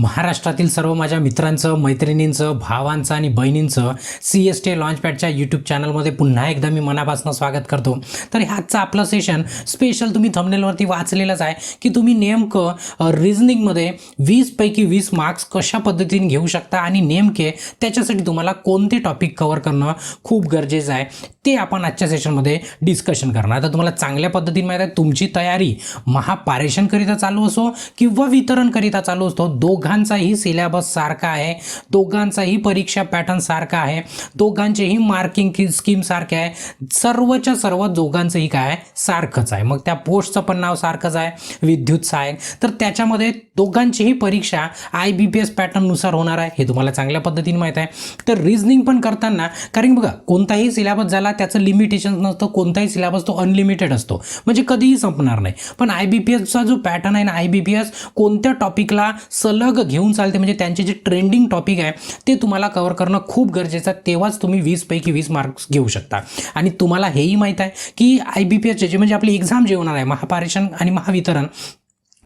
महाराष्ट्रातील सर्व माझ्या मित्रांचं मैत्रिणींचं भावांचं आणि बहिणींचं सी एस टी लॉन्चपॅडच्या यूट्यूब चॅनलमध्ये पुन्हा एकदा मी मनापासून स्वागत करतो. तर ह्याचं आपलं सेशन स्पेशल तुम्ही थंबनेलवरती वाचलेलंच आहे की तुम्ही नेमकं रिझनिंगमध्ये वीसपैकी वीस मार्क्स कशा पद्धतीने घेऊ शकता आणि नेमके त्याच्यासाठी तुम्हाला कोणते टॉपिक कवर करणं खूप गरजेचं आहे ते आपण आजच्या सेशनमध्ये डिस्कशन करणार. तर तुम्हाला चांगल्या पद्धतीने माहीत आहे तुमची तयारी महापारेषणकरिता चालू असो किंवा वितरणकरिता चालू असतो दोघांचाही सिलेबस सारखा आहे. दोघांचाही परीक्षा पॅटर्न सारखा आहे. दोघांचेही मार्किंग स्कीम सारखे आहे. सर्वच्या सर्व दोघांचंही काय? आहे सारखंच आहे. मग त्या पोस्टचं पण नाव सारखंच आहे. विद्युत सहाय्यक. तर त्याच्यामध्ये दोघांचीही परीक्षा आय बी पी एस पॅटर्ननुसार होणार आहे. हे तुम्हाला चांगल्या पद्धतीने माहीत आहे. तर रिझनिंग पण करताना कारण बघा कोणताही सिलेबस झाला त्याचं लिमिटेशन नसतं. कोणताही सिलेबस तो अनलिमिटेड असतो. म्हणजे कधीही संपणार नाही. पण आय बी पी एसचा जो पॅटर्न आहे ना आय बी पी एस कोणत्या टॉपिकला सलग घेऊन चालते म्हणजे त्यांचे जे ट्रेंडिंग टॉपिक आहे ते तुम्हाला कव्हर करणं खूप गरजेचं आहे. तेव्हाच तुम्ही वीसपैकी वीस मार्क्स घेऊ शकता. आणि तुम्हाला हेही माहीत आहे की आय बी पी एसचे जे म्हणजे आपली एक्झाम जे होणार आहे महापारेषण आणि महावितरण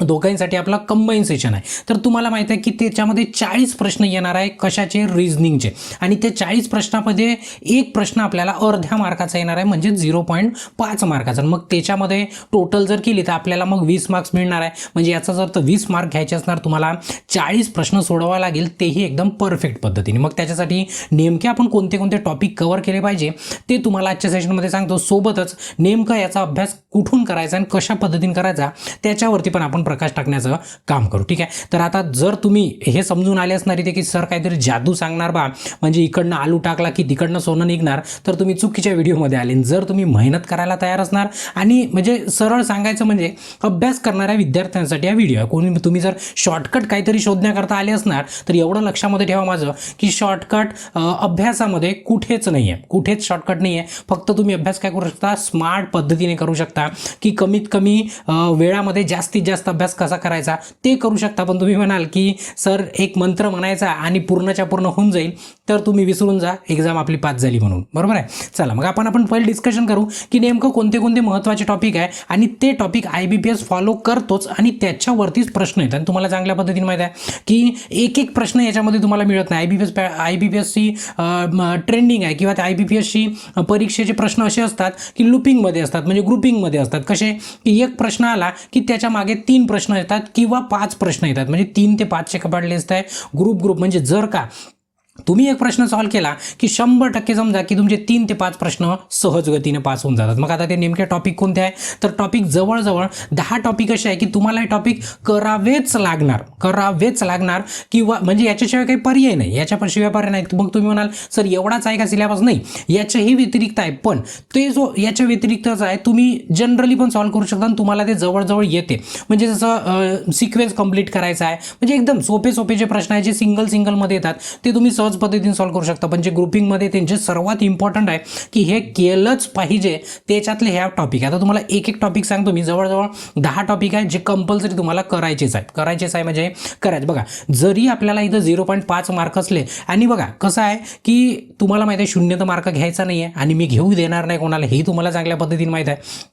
दोघांसाठी आपला कंबाईन सेशन आहे. तर तुम्हाला माहिती आहे की त्याच्यामध्ये चाळीस प्रश्न येणार आहे कशाचे? रिझनिंगचे आणि ते चाळीस प्रश्नामध्ये एक प्रश्न आपल्याला अर्ध्या मार्काचा येणार आहे म्हणजे झिरो पॉईंट पाच मार्काचा. मग त्याच्यामध्ये टोटल जर केली तर आपल्याला मग वीस मार्क्स मिळणार आहे. म्हणजे याचा जर तर वीस मार्क घ्यायचे असणार तुम्हाला चाळीस प्रश्न सोडवा लागेल तेही एकदम परफेक्ट पद्धतीने. मग त्याच्यासाठी नेमके आपण कोणते कोणते टॉपिक कवर केले पाहिजे ते तुम्हाला आजच्या सेशनमध्ये सांगतो. सोबतच नेमका याचा अभ्यास कुठून करायचा आणि कशा पद्धतीने करायचा त्याच्यावरती पण आपण प्रकाश टाकण्याचं काम करू. ठीक आहे? तर आता जर तुम्ही हे समजून आले असणार इथे की सर काहीतरी जादू सांगणार बा म्हणजे इकडनं आलू टाकला की तिकडनं सोनं निघणार तर तुम्ही चुकीच्या व्हिडिओमध्ये आले. जर तुम्ही मेहनत करायला तयार असणार आणि म्हणजे सरळ सांगायचं म्हणजे अभ्यास करणाऱ्या विद्यार्थ्यांसाठी हा व्हिडिओ. आहे कोणी तुम्ही जर शॉर्टकट काहीतरी शोधण्याकरता आले असणार तर एवढं लक्षामध्ये ठेवा माझं की शॉर्टकट अभ्यासामध्ये कुठेच नाही आहे कुठेच शॉर्टकट नाही आहे फक्त तुम्ही अभ्यास काय करू शकता? स्मार्ट पद्धतीने करू शकता की कमीत कमी वेळामध्ये जास्तीत जास्त अभ्यास कसा करायचा ते करू शकता. पण तुम्ही म्हणाल की सर एक मंत्र म्हणायचा आणि पूर्णच्या पूर्ण होऊन जाईल तर तुम्ही विसरून जा. एक्झाम आपली पास झाली म्हणून. बरोबर आहे? चला मग आपण आपण पहिले डिस्कशन करू की नेमकं कोणते कोणते महत्त्वाचे टॉपिक आहे आणि ते topic I B P S follow करतोच आणि त्याच्यावरतीच प्रश्न येतात आणि तुम्हाला चांगल्या पद्धतीने माहीत आहे की एक एक प्रश्न याच्यामध्ये तुम्हाला मिळत नाही. I B P S I B P एसची ट्रेंडिंग आहे किंवा त्या आय बी पी एसची परीक्षेचे प्रश्न असे असतात की लुपिंगमध्ये असतात म्हणजे ग्रुपिंगमध्ये असतात. कसे? की एक प्रश्न आला की त्याच्यामागे तीन प्रश्न येतात किंवा पाच प्रश्न येतात. म्हणजे तीन ते पाचशे कपाडले असत आहे ग्रुप ग्रुप म्हणजे जर का तुम्ही एक प्रश्न सॉल्व केला की शंभर टक्के समजा की तुमचे तीन ते पाच प्रश्न सहज गतीने पास होऊन जातात. मग आता ते नेमके टॉपिक कोणते आहे? तर टॉपिक जवळजवळ दहा टॉपिक असे आहे की तुम्हाला हे टॉपिक करावेच लागणार. करावेच लागणार किंवा म्हणजे याच्याशिवाय काही पर्याय नाही. याच्याशिवाय पर्याय नाही. मग तुम्ही म्हणाल सर एवढाच आहे का सिलेबस नाही. याच्याही व्यतिरिक्त आहे. पण ते जो याच्या व्यतिरिक्तच आहे तुम्ही जनरली पण सॉल्व करू शकता आणि तुम्हाला ते जवळजवळ येते. म्हणजे जसं सिक्वेन्स कंप्लीट करायचा आहे. म्हणजे एकदम सोपे सोपे जे प्रश्न आहे जे सिंगल सिंगलमध्ये येतात ते तुम्ही सहज पद्धतीने सॉल्व्ह करू शकता. पण जे ग्रुपिंगमध्ये त्यांचे सर्वात इम्पॉर्टंट आहे की हे केलंच पाहिजे त्याच्यातले ह्या टॉपिक आता तुम्हाला एक एक टॉपिक सांगतो मी. जवळजवळ दहा टॉपिक आहे जे कंपल्सरी तुम्हाला करायचेच आहे करायचेच आहे म्हणजे करायचं. बघा जरी आपल्याला इथं झिरो पॉईंट पाच मार्क असले आणि बघा कसं आहे की तुम्हाला माहिती आहे शून्य तर मार्क घ्यायचा नाही आहे आणि मी घेऊ देणार नाही कोणाला हे तुम्हाला चांगल्या पद्धतीने माहीत आहे.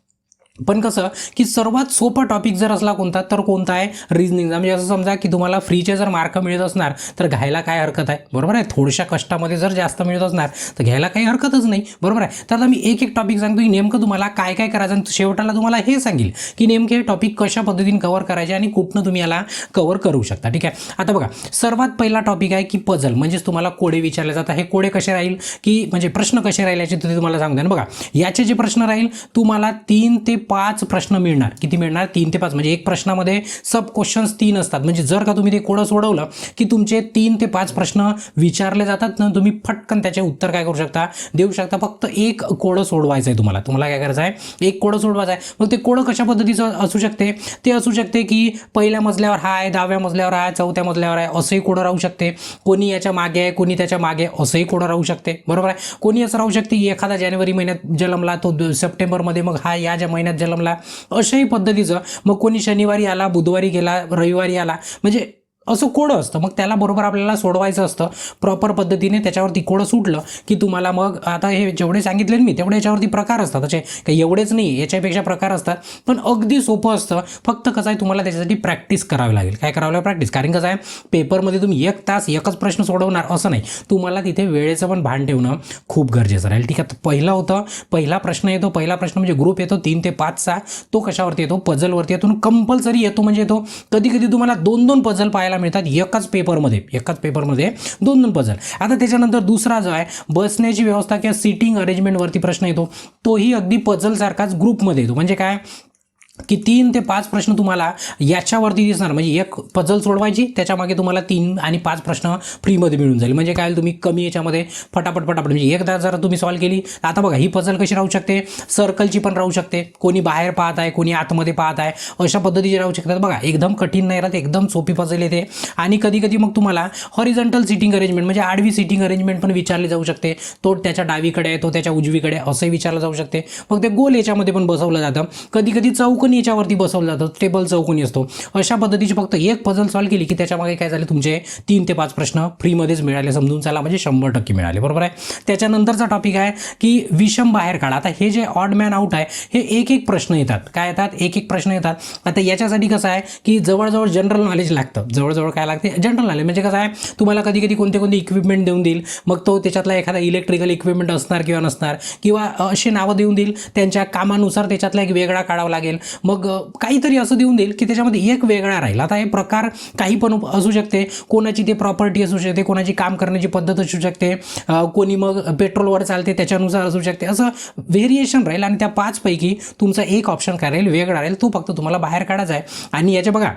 पण कसं की सर्वात सोपा टॉपिक जर असला कोणता तर कोणता आहे? रिझनिंगचा म्हणजे असं समजा की तुम्हाला फ्रीचे जर मार्क मिळत असणार तर घ्यायला काय हरकत आहे? बरोबर आहे? थोड्याशा कष्टामध्ये जर जास्त मिळत असणार तर घ्यायला काही हरकतच नाही. बरोबर आहे? तर आता मी एक एक टॉपिक सांगतो. की नेमकं तुम्हाला काय काय करायचं आणि शेवटाला तुम्हाला हे सांगेल की नेमके हे टॉपिक कशा पद्धतीने कव्हर करायचे आणि कुठनं तुम्ही याला कव्हर करू शकता. ठीक आहे? आता बघा सर्वात पहिला टॉपिक आहे की पझल म्हणजेच तुम्हाला कोडे विचारले जातात. हे कोडे कसे राहील? की म्हणजे प्रश्न कसे राहील याचे तुम्ही तुम्हाला सांगतो. बघा याचे जे प्रश्न राहील तुम्हाला तीन ते पाच प्रश्न मिळणार. किती मिळणार? तीन ते पाच. म्हणजे एक प्रश्नामध्ये सब क्वेश्चन्स तीन असतात. म्हणजे जर का तुम्ही ते कोडं सोडवलं की तुमचे तीन ते पाच प्रश्न विचारले जातात ना तुम्ही फटकन त्याचे उत्तर काय करू शकता? देऊ शकता. फक्त एक कोडं सोडवायचं आहे तुम्हाला. तुम्हाला काय करायचं आहे एक कोडं सोडवायचं आहे मग ते कोडं कशा पद्धतीचं असू शकते? ते असू शकते की पहिल्या मजल्यावर हाय दहाव्या मजल्यावर आहे चौथ्या मजल्यावर आहे असंही कोडं राहू शकते. कोणी याच्या मागे आहे कोणी त्याच्यामागे असंही कोडं राहू शकते. बरोबर आहे? कोणी असं राहू शकते एखादा जानेवारी महिन्यात जन्मला तो द- सप्टेंबरमध्ये मग हा या ज्या महिन्यात जन्मला अशाही पद्धतीचं. मग कोणी शनिवारी आला बुधवारी गेला रविवारी आला म्हणजे असं कोडं असतं. मग त्याला बरोबर आपल्याला सोडवायचं असतं. प्रॉपर पद्धतीने त्याच्यावरती कोडं सुटलं की तुम्हाला मग आता हे जेवढे सांगितले मी तेवढे याच्यावरती प्रकार असतात. असे काही एवढेच नाही याच्यापेक्षा प्रकार असतात. पण अगदी सोपं असतं. फक्त कसं आहे तुम्हाला त्याच्यासाठी प्रॅक्टिस करावी लागेल. काय करावं लागेल? प्रॅक्टिस कारण कसं आहे पेपरमध्ये तुम्ही एक तास एकच प्रश्न सोडवणार असं नाही. तुम्हाला तिथे वेळेचं पण भान ठेवणं खूप गरजेचं राहील. ठीक आहे पहिलं पहिला होतं पहिला प्रश्न येतो. पहिला प्रश्न म्हणजे ग्रुप येतो तीन ते पाचचा तो कशावरती येतो? पझलवरती येतो. कंपल्सरी येतो म्हणजे येतो कधी कधी तुम्हाला दोन दोन पझल पाहायला मिळतात एकाच पेपरमध्ये एकाच पेपरमध्ये दोन दोन पझल आता त्याच्यानंतर दुसरा जो आहे बसण्याची व्यवस्था किंवा सिटिंग अरेंजमेंटवरती प्रश्न येतो. तोही अगदी पझलसारखाच ग्रुपमध्ये येतो. म्हणजे काय? की तीन ते पाच प्रश्न तुम्हाला याच्यावरती दिसणार. म्हणजे एक पजल सोडवायची त्याच्यामागे तुम्हाला तीन आणि पाच प्रश्न फ्रीमध्ये मिळून जाईल. म्हणजे काय तुम्ही कमी याच्यामध्ये फटाफट फटाफट म्हणजे एकदा जर तुम्ही सॉल्व केली आता बघा ही पझल कशी राहू शकते? सर्कलची पण राहू शकते. कोणी बाहेर पाहत आहे कोणी आतमध्ये पाहत आहे. अशा पद्धतीची राहू शकतात. बघा एकदम कठीण नाही राहत एकदम सोपी पजल येते. आणि कधी कधी मग तुम्हाला हॉरिझॉन्टल सिटिंग अरेंजमेंट म्हणजे आडवी सिटिंग अरेंजमेंट पण विचारली जाऊ शकते. तो त्याच्या डावीकडे आहे तो त्याच्या उजवीकडे असंही विचारलं जाऊ शकते. मग ते गोल याच्यामध्ये पण बसवलं जातं. कधी कधी चौकोनी याच्यावरती बसवलं जातं? टेबल चौकोनी असतो. अशा पद्धतीची फक्त एक पझल सॉल्व केली की त्याच्यामागे काय झाले? तुमचे तीन ते पाच प्रश्न फ्रीमध्येच मिळाले समजून चला. म्हणजे शंभर टक्के मिळाले. बरोबर आहे? त्याच्यानंतरचा टॉपिक आहे की विषम बाहेर काढा. आता हे जे ऑड मॅन आउट आहे हे एक एक प्रश्न येतात. काय येतात? एक एक प्रश्न येतात. आता याच्यासाठी कसं आहे की जवळजवळ जनरल नॉलेज लागतं. जवळजवळ काय लागते? जनरल नॉलेज म्हणजे कसं आहे? तुम्हाला कधी कधी कोणते कोणते इक्विपमेंट देऊन देईल. मग तो त्याच्यातला एखादा इलेक्ट्रिकल इक्विपमेंट असणार किंवा नसणार. किंवा अशी नावं देऊन देईल. त्यांच्या कामानुसार त्याच्यातला एक वेगळा काढावा लागेल. मग काहीतरी असं देऊन देईल की त्याच्यामध्ये एक वेगळा राहील. आता हे प्रकार काही पण असू शकते. कोणाची ते प्रॉपर्टी असू शकते कोणाची काम करण्याची पद्धत असू शकते कोणी मग पेट्रोलवर चालते त्याच्यानुसार असू शकते. असं व्हेरिएशन राहील आणि त्या पाचपैकी तुमचा एक ऑप्शन काय राहील? वेगळा राहील. तो फक्त तुम्हाला बाहेर काढायचा आहे. आणि याचे बघा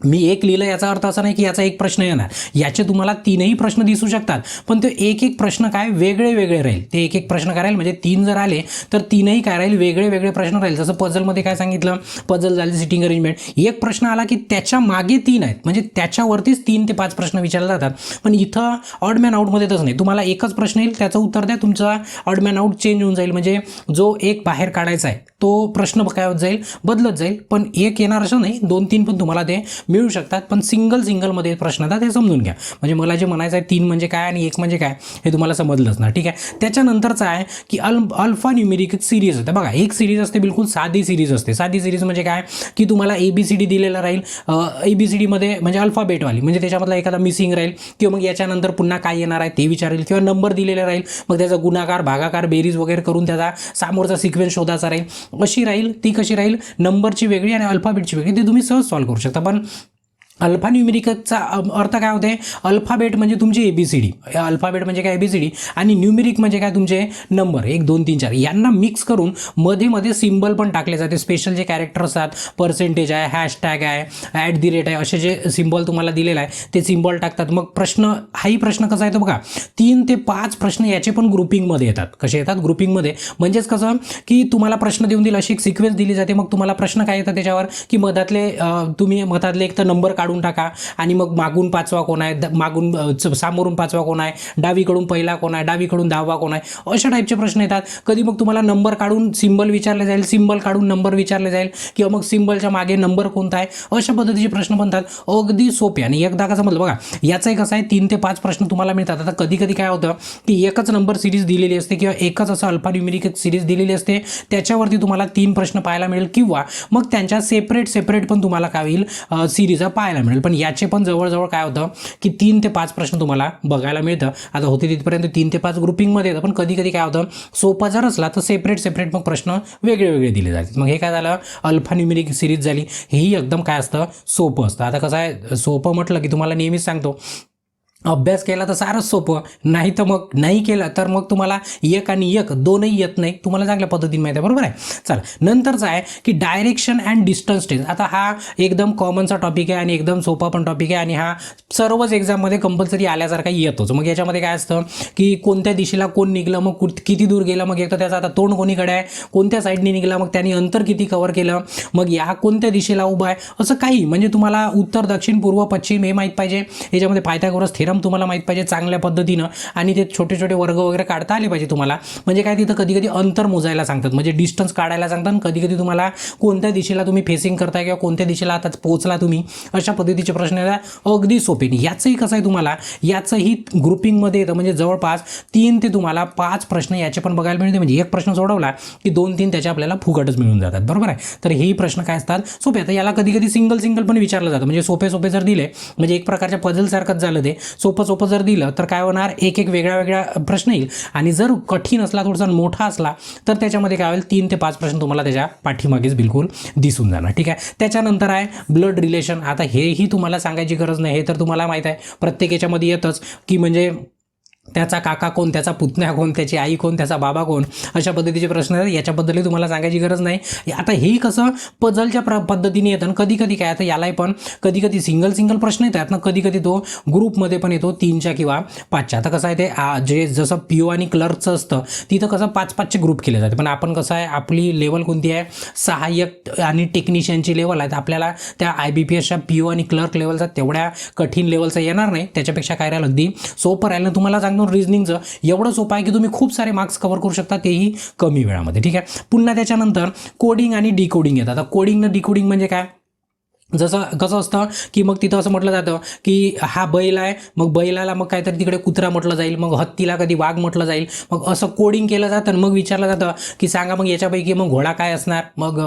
मी एक लिहिलं याचा अर्थ असा नाही की याचा एक प्रश्न येणार. याचे तुम्हाला तीनही प्रश्न दिसू शकतात पण ते एक एक प्रश्न काय वेगळे वेगळे राहील. ते एक एक प्रश्न काय राहील म्हणजे तीन जर आले तर तीनही काय राहील वेगळे वेगळे प्रश्न राहील. जसं पझलमध्ये काय सांगितलं पझल झाले सिटिंग अरेंजमेंट एक प्रश्न आला की त्याच्यामागे तीन आहेत म्हणजे त्याच्यावरतीच तीन ते पाच प्रश्न विचारले जातात. पण इथं ऑडमॅन आऊटमध्ये तसं नाही. तुम्हाला एकच प्रश्न येईल त्याचं उत्तर द्या तुमचा ऑडमॅन आऊट चेंज होऊन जाईल. म्हणजे जो एक बाहेर काढायचा आहे तो प्रश्न काय होत जाईल. बदलत जाईल. पण एक येणार असं नाही. दोन तीन पण तुम्हाला ते मिळू शकतात. पण सिंगल सिंगलमध्ये प्रश्न येतात हे समजून घ्या. म्हणजे मला जे म्हणायचं आहे तीन म्हणजे काय आणि एक म्हणजे काय हे तुम्हाला समजलंच ना. ठीक आहे? त्याच्यानंतरचं आहे की अल अल्फा न्युमेरिक सिरीज असते बघा एक सिरीज असते बिलकुल साधी सिरीज असते. साधी सिरीज म्हणजे काय? की तुम्हाला ए बी सी डी दिलेला राहील. ए बी सी डीमध्ये म्हणजे अल्फाबेटवाली म्हणजे त्याच्यामधला एखादा मिसिंग राहील. किंवा मग याच्यानंतर पुन्हा काय येणार आहे ते विचारेल. किंवा नंबर दिलेला राहील. मग त्याचा गुणाकार भागाकार बेरीज वगैरे करून त्याचा समोरचा सिक्वेन्स शोधायचा राहील. अशी राहील? ती कशी राहील? नंबरची वेगळी आणि अल्फाबेटची वेगळी. ती तुम्ही सहज सॉल्व्ह करू शकता. पण अल्फान्युमेरिकचा अर्थ काय होते? अल्फाबेट म्हणजे तुमची A B C D alphabet म्हणजे काय? ए बी सी डी आणि न्यूमेरिक म्हणजे काय? तुमचे नंबर. एक दोन तीन चार. यांना मिक्स करून मध्ये मध्ये सिम्बल पण टाकले जाते. स्पेशल जे कॅरेक्टर असतात पर्सेंटेज आहे हॅशटॅग आहे ॲट दी रेट आहे असे जे सिम्बॉल तुम्हाला दिलेलं आहे ते सिम्बॉल टाकतात. मग प्रश्न हाही प्रश्न कसा येतो बघा? तीन ते पाच प्रश्न याचे पण ग्रुपिंगमध्ये येतात. कसे येतात? ग्रुपिंगमध्ये म्हणजेच कसं? की तुम्हाला प्रश्न देऊन दिला अशी एक सिक्वेन्स दिली जाते. मग तुम्हाला प्रश्न काय येतात त्याच्यावर? की मधातले तुम्ही मधातले एक तर नंबर काढ काढून टाका. आणि मग मागून पाचवा कोण आहे? द- मागून च- सामोरून पाचवा कोण आहे? डावीकडून पहिला कोण आहे? डावीकडून दहावा कोण आहे? अशा टाईपचे प्रश्न येतात. कधी मग तुम्हाला नंबर काढून सिम्बल विचारले जाईल सिम्बल काढून नंबर विचारले जाईल किंवा मग सिम्बलच्या मागे नंबर कोणता आहे? अशा पद्धतीचे प्रश्न बनतात. अगदी सोपे. आणि एकदा कसं म्हटलं बघा याचाही कसं आहे तीन ते पाच प्रश्न तुम्हाला मिळतात. आता कधी कधी काय होतं की एकच नंबर सिरीज दिलेली असते किंवा एकच असं अल्फान्युमेरिक सिरीज दिलेली असते त्याच्यावरती तुम्हाला तीन प्रश्न पाहायला मिळेल. किंवा मग त्यांच्या सेपरेट सेपरेट पण तुम्हाला काय होईल? सिरीज पाहायला मिळेल. पण याचे पण जवळजवळ काय होतं की तीन ते पाच प्रश्न तुम्हाला बघायला मिळतं. आता होते तिथपर्यंत तीन ते पाच ग्रुपिंगमध्ये येतं. पण कधी कधी काय होतं सोपा जर असला तर सेपरेट सेपरेट मग प्रश्न वेगळे वेगळे दिले जातात. मग हे काय झालं? अल्फान्युमेरिक सिरीज झाली. हेही एकदम काय असतं? सोपं असतं. आता कसं आहे सोपं म्हटलं की तुम्हाला नेहमीच सांगतो अभ्यास केला तर सारंच सोपं. नाही तर मग नाही केलं तर मग तुम्हाला एक आणि एक दोनही येत नाही. तुम्हाला चांगल्या पद्धतीने माहिती आहे बरोबर आहे? चला नंतरचं आहे की डायरेक्शन अँड डिस्टन्स टेस्ट आता हा एकदम कॉमनचा टॉपिक आहे आणि एकदम सोपा पण टॉपिक आहे आणि हा सर्वच एक्झाममध्ये कंपल्सरी आल्यासारखा येतोच. मग याच्यामध्ये काय असतं की कोणत्या दिशेला कोण निघलं मग कुठ किती दूर गेलं मग एक तर त्याचा आता तोंड कोणीकडे आहे कोणत्या साईडने निघला मग त्याने अंतर किती कव्हर केलं मग या कोणत्या दिशेला उभा आहे असं काही. म्हणजे तुम्हाला उत्तर दक्षिण पूर्व पश्चिम हे माहीत पाहिजे. याच्यामध्ये फायदा थेरम काम तुम्हाला माहीत पाहिजे चांगल्या पद्धतीनं आणि ते छोटे छोटे वर्ग वगैरे काढता आले पाहिजे तुम्हाला. म्हणजे काय तिथं कधी कधी अंतर मोजायला सांगतात. म्हणजे डिस्टन्स काढायला सांगतात कधी कधी तुम्हाला कोणत्या दिशेला तुम्ही फेसिंग करताय किंवा कोणत्या दिशेला आता पोहोचला तुम्ही अशा पद्धतीचे प्रश्न येतात अगदी सोपे. नाही याचंही कसं आहे तुम्हाला याचंही ग्रुपिंगमध्ये येतं. म्हणजे जवळपास तीन ते तुम्हाला पाच प्रश्न याचे पण बघायला मिळते. म्हणजे एक प्रश्न सोडवला की दोन तीन त्याचे आपल्याला फुकटच मिळून जातात. बरोबर आहे? तर हेही प्रश्न काय असतात? सोपे. आता याला कधी कधी सिंगल सिंगल पण विचारलं जातं. म्हणजे सोपे सोपे जर दिले म्हणजे एक प्रकारच्या पझलसारखंच झालं ते सोपं सोपं जर दिलं तर काय होणार? एक एक वेगळा वेगळा प्रश्न येईल. आणि जर कठीण असला थोडासा मोठा असला तर त्याच्यामध्ये काय होईल? तीन ते पाच प्रश्न तुम्हाला त्याच्या पाठीमागेच बिलकुल दिसून जाणार. ठीक आहे? त्याच्यानंतर आहे ब्लड रिलेशन आता हेही तुम्हाला सांगायची गरज नाही हे तर तुम्हाला माहीत आहे. प्रत्येक याच्यामध्ये येतच की म्हणजे त्याचा काका कोण त्याचा पुतण्या कोण त्याची आई कोण त्याचा बाबा कोण अशा पद्धतीचे प्रश्न आहेत. याच्याबद्दलही तुम्हाला सांगायची गरज नाही. आता हेही कसं पझलच्या प्र पद्धतीने येतं आणि कधी कधी काय आता यालाही पण कधी कधी सिंगल सिंगल प्रश्न येतात ना कधी कधी तो ग्रुपमध्ये पण येतो तीनच्या किंवा पाचच्या. आता कसं आहे ते आ, जे जसं पी ओ आणि क्लर्कचं असतं तिथं कसं पाच पाचचे ग्रुप केले जाते पण आपण कसं आहे आपली लेवल कोणती आहे? सहाय्यक आणि टेक्निशियनची लेवल आहे. तर आपल्याला त्या आय बी पी एसच्या पी ओ आणि क्लर्क लेवलचा तेवढ्या कठीण लेवलचा येणार नाही. त्याच्यापेक्षा काय राहिलं? अगदी सोपं राहिलं. तुम्हाला सांगतो रिझनिंगचं एवढं सोपं आहे की तुम्ही खूप सारे मार्क्स कव्हर करू शकता तेही कमी वेळामध्ये. ठीक आहे? पुन्हा त्याच्यानंतर कोडिंग आणि डिकोडिंग येतात. आता कोडिंग न डिकोडिंग म्हणजे काय? जसं कसं असतं की मग तिथं असं म्हटलं जातं की हा बैल आहे मग बैलाला मग काहीतरी तिकडे कुत्रा म्हटलं जाईल मग हत्तीला कधी वाघ म्हटलं जाईल मग असं कोडिंग केलं जातं आणि मग विचारलं जातं की सांगा मग याच्यापैकी मग घोडा काय असणार मग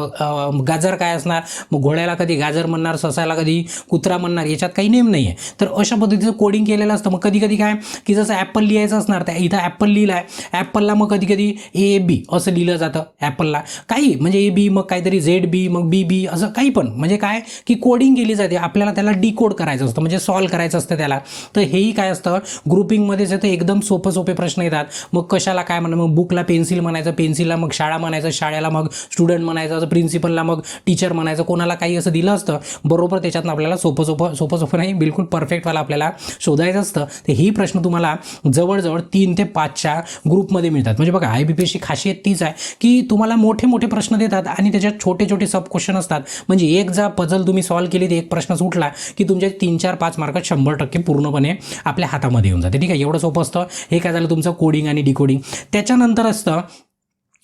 गाजर काय असणार मग घोड्याला कधी गाजर म्हणणार ससायला कधी कुत्रा म्हणणार याच्यात काही नेम नाही आहे तर अशा पद्धतीचं कोडिंग केलेलं असतं. मग कधी कधी काय की जसं ॲपल लिहायचं असणार त्या इथं ॲपल लिहिलं आहे. ॲपलला मग कधी कधी ए बी असं लिहिलं जातं ॲपलला काही म्हणजे ए बी मग काहीतरी झेड बी मग बी बी असं काही पण. म्हणजे काय की कोडिंग केली जाते. आपल्याला त्याला डिकोड करायचं असतं. म्हणजे सॉल्व करायचं असतं त्याला. तर हेही काय असतं? ग्रुपिंगमध्येच येतं एकदम सोपं सोपे प्रश्न येतात. मग कशाला काय म्हणा मग बुकला पेन्सिल म्हणायचं पेन्सिलला मग शाळा म्हणायचं शाळेला मग स्टुडंट म्हणायचं प्रिन्सिपलला मग टीचर म्हणायचं कोणाला काही असं दिलं असतं? बरोबर त्याच्यातनं आपल्याला सोपं सोपं सोपं सोपं नाही बिलकुल परफेक्टवाला आपल्याला शोधायचं असतं. तर ही प्रश्न तुम्हाला जवळजवळ तीन ते पाचच्या ग्रुपमध्ये मिळतात. म्हणजे बघा आय बी पी एसची खासियत तीच आहे की तुम्हाला मोठे मोठे प्रश्न देतात आणि त्याच्यात छोटे छोटे सब क्वेश्चन असतात. म्हणजे एक जा पझल तुम्ही सॉल्व्ह केली तर एक प्रश्न सुटला की तुमचे तीन चार पाच मार्क शंभर टक्के पूर्णपणे आपल्या हातामध्ये येऊन जाते. ठीक आहे? एवढं सोपं असतं. हे काय झालं तुमचं कोडिंग आणि डिकोडिंग त्याच्यानंतर असतं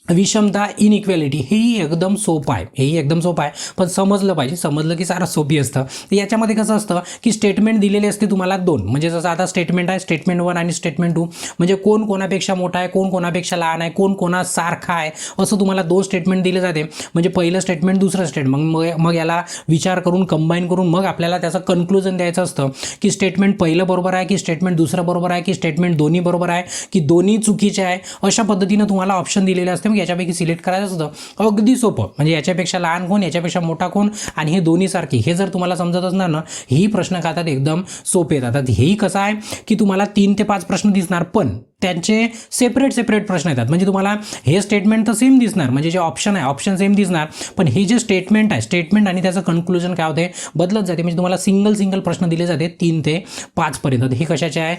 विषमता इनइक्वॅलिटी हेही एकदम सोपं आहे हेही एकदम सोपं आहे. पण समजलं पाहिजे समजलं की सारं सोपी असतं. तर याच्यामध्ये कसं असतं की स्टेटमेंट दिलेली असते तुम्हाला दोन. म्हणजे जसं आता स्टेटमेंट आहे स्टेटमेंट वन आणि स्टेटमेंट टू म्हणजे कोण कोणापेक्षा मोठा आहे कोण कोणापेक्षा लहान आहे कोण कोणासारखा आहे असं तुम्हाला दोन स्टेटमेंट दिले जाते. म्हणजे पहिलं स्टेटमेंट दुसरं स्टेटमेंट मग मग याला विचार करून कंबाईन करून मग आपल्याला त्याचं कन्क्लुजन द्यायचं असतं की स्टेटमेंट पहिलं बरोबर आहे की स्टेटमेंट दुसरं बरोबर आहे की स्टेटमेंट दोन्ही बरोबर आहे की दोन्ही चुकीचे आहे अशा पद्धतीनं तुम्हाला ऑप्शन दिलेले असते. मग याच्यापैकी सिलेक्ट करायचं असतं अगदी सोपं. म्हणजे याच्यापेक्षा लहान कोण याच्यापेक्षा मोठा कोण आणि हे दोन्ही सारखी. हे जर तुम्हाला समजत असणार ना ही प्रश्न खातात एकदम सोपे येतात. हेही कसं आहे की तुम्हाला तीन ते पाच प्रश्न दिसणार पण त्यांचे सेपरेट सेपरेट प्रश्न येतात. म्हणजे तुम्हाला हे स्टेटमेंट तर सेम दिसणार. म्हणजे जे ऑप्शन आहे ऑप्शन सेम दिसणार. पण हे जे स्टेटमेंट आहे स्टेटमेंट आणि त्याचं कन्क्लुजन काय होते? बदलत जाते. म्हणजे तुम्हाला सिंगल सिंगल प्रश्न दिले जाते तीन ते पाचपर्यंत हे कशाचे आहे?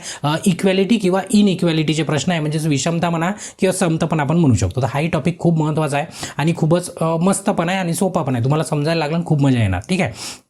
इक्वॅलिटी किंवा इनइक्वॅलिटीचे प्रश्न आहे. म्हणजे विषमता म्हणा किंवा समता पण आपण म्हणू शकतो. तर हाही टॉपिक खूप महत्त्वाचा आहे आणि खूपच मस्त पण आहे आणि सोपा पण आहे. तुम्हाला समजायला लागलं आणि खूप मजा येणार. ठीक आहे?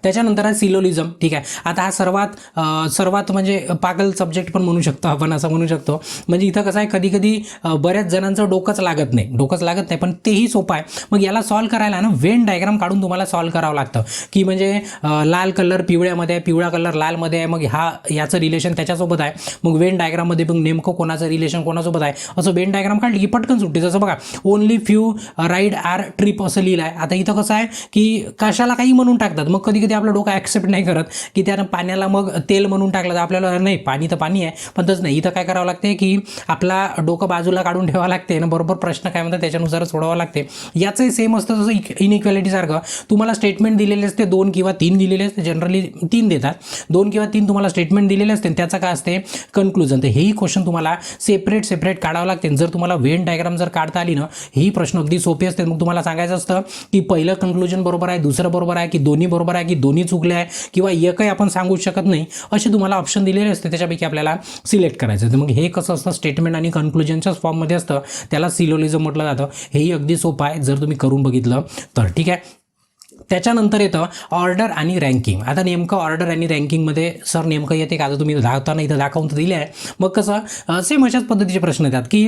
त्याच्यानंतर आहे सिलोलिझम ठीक आहे. आता हा सर्वात सर्वात म्हणजे पागल सब्जेक्ट पण म्हणू शकतो आपण असं म्हणू शकतो. म्हणजे इथं कसं आहे कधी कधी बऱ्याच जणांचं डोकंच लागत नाही. डोकंच लागत नाही पण तेही सोपं आहे. मग याला सॉल्व करायला ना वेन डायग्राम काढून तुम्हाला सॉल्व करावं लागतं. की म्हणजे लाल कलर पिवळ्यामध्ये आहे पिवळा कलर लालमध्ये आहे मग हा याचं रिलेशन त्याच्यासोबत आहे. मग वेन डायग्राममध्ये मग नेमकं कोणाचं रिलेशन कोणासोबत आहे? असं वेन डायग्राम काढली की पटकन सुटते. जसं बघा only few ride or trip असं लिहिलं आहे आता इथं कसं आहे की कशाला काही म्हणून टाकतात? मग कधी कधी आपलं डोकं ॲक्सेप्ट नाही करत की त्यानं पाण्याला मग तेल म्हणून टाकलं तर आपल्याला नाही पाणी तर पाणी आहे. पण तसं नाही. इथं काय करावं लागते की आपला डोकं बाजूला काढून ठेवावं लागते आणि बरोबर प्रश्न काय म्हणतात त्याच्यानुसार सोडावं लागते याचंही सेम असतं जसं इनइक्वॅलिटीसारखं तुम्हाला स्टेटमेंट दिलेले असते दोन किंवा तीन दिलेले असते. जनरली तीन देतात. दोन किंवा तीन तुम्हाला स्टेटमेंट दिलेले असते त्याचं काय असते? कन्क्लुजन तर हेही क्वेश्चन तुम्हाला सेपरेट सेपरेट काढावं लागते. जर तुम्हाला वेन डायग्राम जर काढता आली ना ही प्रश्न अगदी सोपी असते. मग तुम्हाला सांगायचं असतं की पहिलं कन्क्लुजन बरोबर आहे दुसरं बरोबर आहे की दोन्ही बरोबर आहे की दोन्ही चुकले आहे किंवा एकही आपण सांगू शकत नाही असे तुम्हाला ऑप्शन दिलेले असते. त्याच्यापैकी आपल्याला सिलेक्ट करायचं तर मग हे कसं असतं? स्टेटमेंट आणि कन्क्लुजनच्याच फॉर्ममध्ये असतं. त्याला सिलोलिझम म्हटलं जातं. हेही अगदी सोपं आहे जर तुम्ही करून बघितलं तर. ठीक आहे? त्याच्यानंतर येतं ऑर्डर आणि रँकिंग आता नेमकं ऑर्डर आणि रँकिंगमध्ये सर नेमकं येते का? आता तुम्ही धावताना इथं दाखवून तर दिले आहे मग कसं सेम अशाच पद्धतीचे प्रश्न येतात की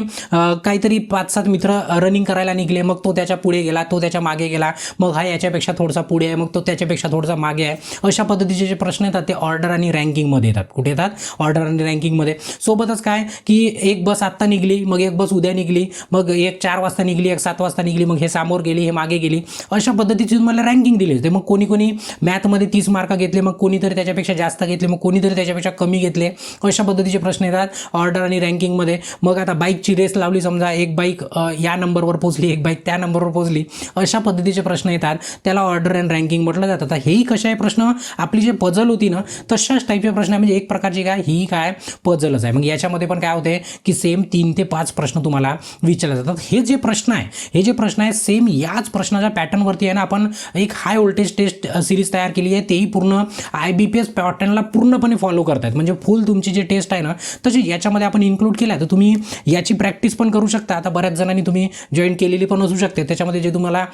काहीतरी पाच सात मित्र रनिंग करायला निघले मग तो त्याच्या पुढे गेला तो त्याच्यामागे गेला मग हा याच्यापेक्षा थोडासा पुढे आहे मग तो त्याच्यापेक्षा थोडासा मागे आहे. अशा पद्धतीचे जे प्रश्न येतात ते ऑर्डर आणि रँकिंगमध्ये येतात. कुठे येतात? ऑर्डर आणि रँकिंगमध्ये सोबतच काय की एक बस आत्ता निघली मग एक बस उद्या निघली मग एक चार वाजता निघली एक सात वाजता निघली मग हे समोर गेली हे मागे गेली. अशा पद्धतीची तुम्हाला रँकिंग दिले होते. मग कोणी कोणी मॅथमध्ये तीस मार्क घेतले मग कोणीतरी त्याच्यापेक्षा जास्त घेतले मग कोणीतरी त्याच्यापेक्षा कमी घेतले. अशा पद्धतीचे प्रश्न येतात ऑर्डर आणि रँकिंगमध्ये मग आता बाईकची रेस लावली समजा एक बाईक या नंबरवर पोचली एक बाईक त्या नंबरवर पोचली अशा पद्धतीचे प्रश्न येतात. त्याला ऑर्डर अँड रँकिंग म्हटलं जातं. आता हेही कशा आहे प्रश्न? आपली जे पजल होती ना तशाच टाईपचे प्रश्न आहे. म्हणजे एक प्रकारची काय? ही काय? पजलच आहे. मग याच्यामध्ये पण काय होते की सेम तीन ते पाच प्रश्न तुम्हाला विचारले जातात. हे जे प्रश्न आहे हे जे प्रश्न आहे सेम याच प्रश्नाच्या पॅटर्नवरती आहे ना आपण एक हाय व्होल्टेज टेस्ट सिरीज तयार केली आहे तेही पूर्ण आय बी पी एस पॅटर्नला पूर्णपणे फॉलो करतात म्हणजे फुल तुमची जे टेस्ट आहे ना तशी याच्यामध्ये आपण इन्क्लूड केला आहे तर तुम्ही याची प्रॅक्टिस पण करू शकता. आता बऱ्याच जणांनी तुम्ही जॉईन केलेली पण असू शकते. त्याच्यामध्ये जे तुम्हाला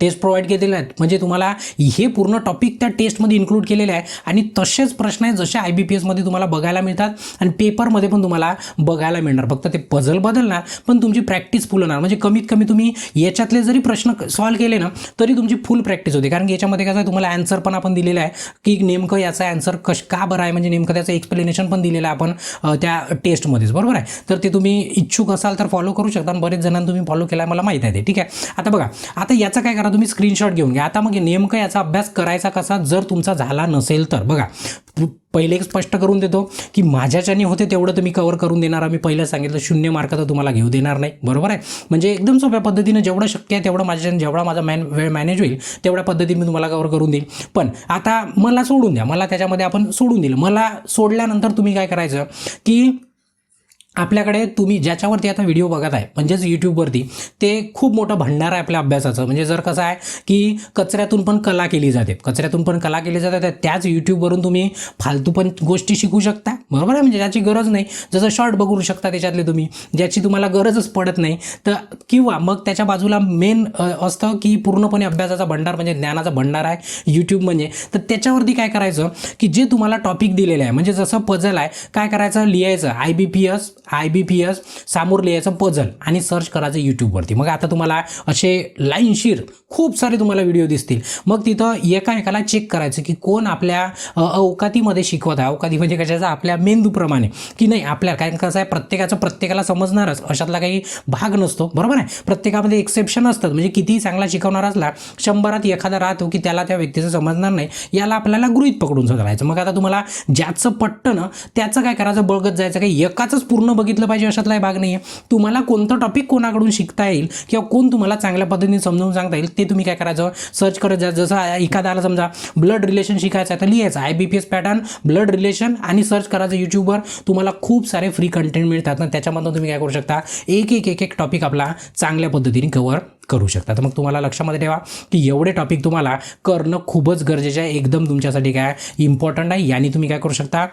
टेस्ट प्रोव्हाइड केलेले आहेत. म्हणजे तुम्हाला हे पूर्ण टॉपिक त्या टेस्टमध्ये इन्क्लूड केलेले आहे. आणि तसेच प्रश्न आहेत जसे आय बी पी एसमध्ये तुम्हाला बघायला मिळतात आणि पेपरमध्ये पण तुम्हाला बघायला मिळणार. फक्त ते पझल बदलणार पण तुमची प्रॅक्टिस फुल होणार. म्हणजे कमीत कमी तुम्ही याच्यातले जरी प्रश्न सॉल्व्ह केले ना तरी तुमची फुल प्रॅक्टिस होते. कारण की याच्यामध्ये कसं आहे तुम्हाला अँसर पण आपण दिलेला आहे. की नेमकं याचा अँसर कश का बरं आहे? म्हणजे नेमकं त्याचं एक्सप्लेनेशन पण दिलेलं आहे आपण त्या टेस्टमध्येच बरोबर आहे? तर ते तुम्ही इच्छुक असाल तर फॉलो करू शकता आणि बरेच जणांना तुम्ही फॉलो केला मला माहीत आहे ते. ठीक आहे? आता बघा. आता याचा काय करा तुम्ही स्क्रीनशॉट घेऊन घ्या. आता मग नेमकं याचा अभ्यास करायचा कसा? जर तुमचा झाला नसेल तर. बघा पहिले एक स्पष्ट करून देतो की माझ्याच्याने होते तेवढं तुम्ही कवर करून देणार. आम्ही पहिलं सांगितलं शून्य मार्क तर तुम्हाला घेऊ देणार नाही. बरोबर आहे? म्हणजे एकदम सोप्या पद्धतीनं जेवढं शक्य आहे तेवढं माझ्याच्याने जेवढा माझा मॅन वेळ मॅनेज होईल तेवढ्या पद्धतीने मी तुम्हाला कवर करून देईल पण आता मला सोडून द्या. मला त्याच्यामध्ये आपण सोडून दिलं. मला सोडल्यानंतर तुम्ही काय करायचं की आपल्याकडे तुम्ही ज्याच्यावरती आता व्हिडिओ बघत आहे म्हणजेच यूट्यूबवरती ते खूप मोठं भंडार आहे आपल्या अभ्यासाचं. म्हणजे जर कसं आहे की कचऱ्यातून पण कला केली जाते. कचऱ्यातून पण कला केली जाते तर त्याच यूट्यूबवरून तुम्ही फालतू पण गोष्टी शिकू शकता. बरोबर आहे? म्हणजे ज्याची गरज नाही. जसं शॉर्ट बघू शकता त्याच्यातले तुम्ही. ज्याची तुम्हाला गरजच पडत नाही. तर किंवा मग त्याच्या बाजूला मेन असतं की पूर्णपणे अभ्यासाचा भंडार म्हणजे ज्ञानाचा भंडार आहे यूट्यूब म्हणजे. तर त्याच्यावरती काय करायचं की जे तुम्हाला टॉपिक दिलेले आहे म्हणजे जसं पझल आहे काय करायचं? लिहायचं. I B P S I B P S सामोर लिहायचं पझल आणि सर्च करायचं यूट्यूबवरती मग आता तुम्हाला असे लाईनशीर खूप सारे तुम्हाला व्हिडिओ दिसतील. मग तिथं एका एकाला चेक करायचं की कोण आपल्या अवकातीमध्ये शिकवत आहे. अवकाती म्हणजे कशाचा? आपल्या मेंदूप्रमाणे. की नाही आपल्या कारण कसं आहे प्रत्येकाचं प्रत्येकाला समजणारच. अशातला काही भाग नसतो. बरोबर आहे? प्रत्येकामध्ये एक्सेप्शन असतात. म्हणजे कितीही चांगला शिकवणार असला शंभरात एखादा राहतो की त्याला त्या व्यक्तीचं समजणार नाही. याला आपल्याला गृहित पकडून राहायचं मग आता तुम्हाला ज्याचं पट्ट ना त्याचं काय करायचं? बळगत जायचं. काही एकाचंच पूर्ण बघितलं पाहिजे अशातला भाग नाही आहे तुम्हाला कोणतं टॉपिक कोणाकडून शिकता येईल किंवा कोण तुम्हाला चांगल्या पद्धतीने समजावून सांगता येईल ते तुम्ही काय करायचं? सर्च करत जा. जसं एखाद्याला समजा ब्लड रिलेशन शिकायचं आहे तर लिहायचं. I B P S pattern blood relation आणि सर्च करायचं यूट्यूबवर तुम्हाला खूप सारे फ्री कंटेंट मिळतात. ना त्याच्यामधून तुम्ही काय करू शकता? एक एक एक एक टॉपिक आपला चांगल्या पद्धतीने कवर करू शकता. तर मग तुम्हाला लक्षामध्ये ठेवा की एवढे टॉपिक तुम्हाला करणं खूपच गरजेचं आहे. एकदम तुमच्यासाठी काय इम्पॉर्टंट आहे. याने तुम्ही काय करू शकता?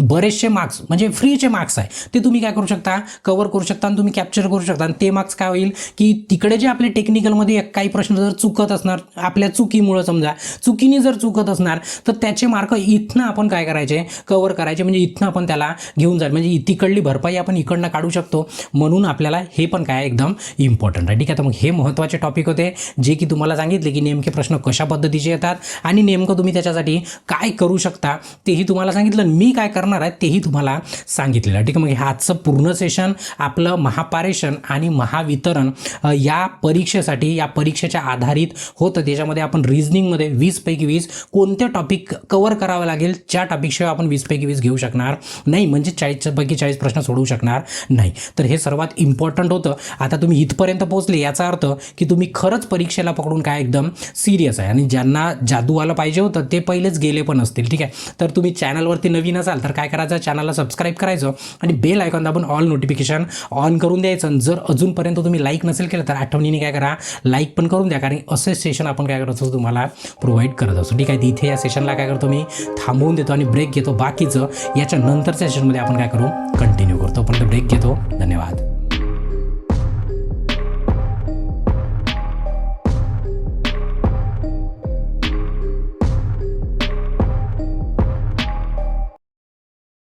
बरेचसे मार्क्स म्हणजे फ्रीचे मार्क्स आहे. ते तुम्ही काय करू शकता? कवर करू शकता आणि तुम्ही कॅप्चर करू शकता. आणि ते मार्क्स काय होईल? की तिकडे जे आपले टेक्निकलमध्ये एक काही प्रश्न जर चुकत असणार आपल्या चुकीमुळं समजा चुकीने जर चुकत असणार तर त्याचे मार्क इथनं आपण काय करायचे? कवर करायचे. म्हणजे इथनं आपण त्याला घेऊन जाईल म्हणजे तिकडली भरपाई आपण इकडनं काढू शकतो. म्हणून आपल्याला हे पण काय एकदम इम्पॉर्टंट आहे. ठीक आहे तर मग हे महत्त्वाचे टॉपिक होते जे की तुम्हाला सांगितले की नेमके प्रश्न कशा पद्धतीचे येतात आणि नेमकं तुम्ही त्याच्यासाठी काय करू शकता तेही तुम्हाला सांगितलं. मी काय करणार आहे तेही तुम्हाला सांगितलेलं ठीक आहे मग हे आजचं पूर्ण सेशन आपलं महापारेषण आणि महावितरण या परीक्षेसाठी या परीक्षेच्या आधारित होतं. त्याच्यामध्ये आपण रिझनिंगमध्ये वीसपैकी वीस कोणते टॉपिक कवर करावं लागेल ज्या टॉपिकशिवाय आपण वीसपैकी वीस घेऊ शकणार नाही. म्हणजे चाळीसपैकी चाळीस प्रश्न सोडवू शकणार नाही. तर हे सर्वात इम्पॉर्टंट होतं. आता तुम्ही इथपर्यंत पोहोचले याचा अर्थ की तुम्ही खरंच परीक्षेला पकडून काय एकदम सिरियस आहे. आणि ज्यांना जादू आलं पाहिजे होतं ते पहिलेच गेले पण असतील. ठीक आहे. तर तुम्ही चॅनलवरती नवीन असाल तर तर काय करायचं? चॅनलला सबस्क्राईब करायचं आणि बेल आयकॉन दाबून ऑल नोटिफिकेशन ऑन करून द्यायचं. आणि जर अजूनपर्यंत तुम्ही लाईक नसेल केलं तर आठवणीने काय करा लाईक पण करून द्या. कारण असे सेशन आपण काय करत असतो तुम्हाला प्रोव्हाइड करत असतो. ठीक आहे? इथे या सेशनला काय करतो मी थांबवून देतो आणि ब्रेक घेतो. बाकीचं याच्या नंतरच्या सेशनमध्ये आपण काय करू? कंटिन्यू करतो. पण ब्रेक घेतो. धन्यवाद.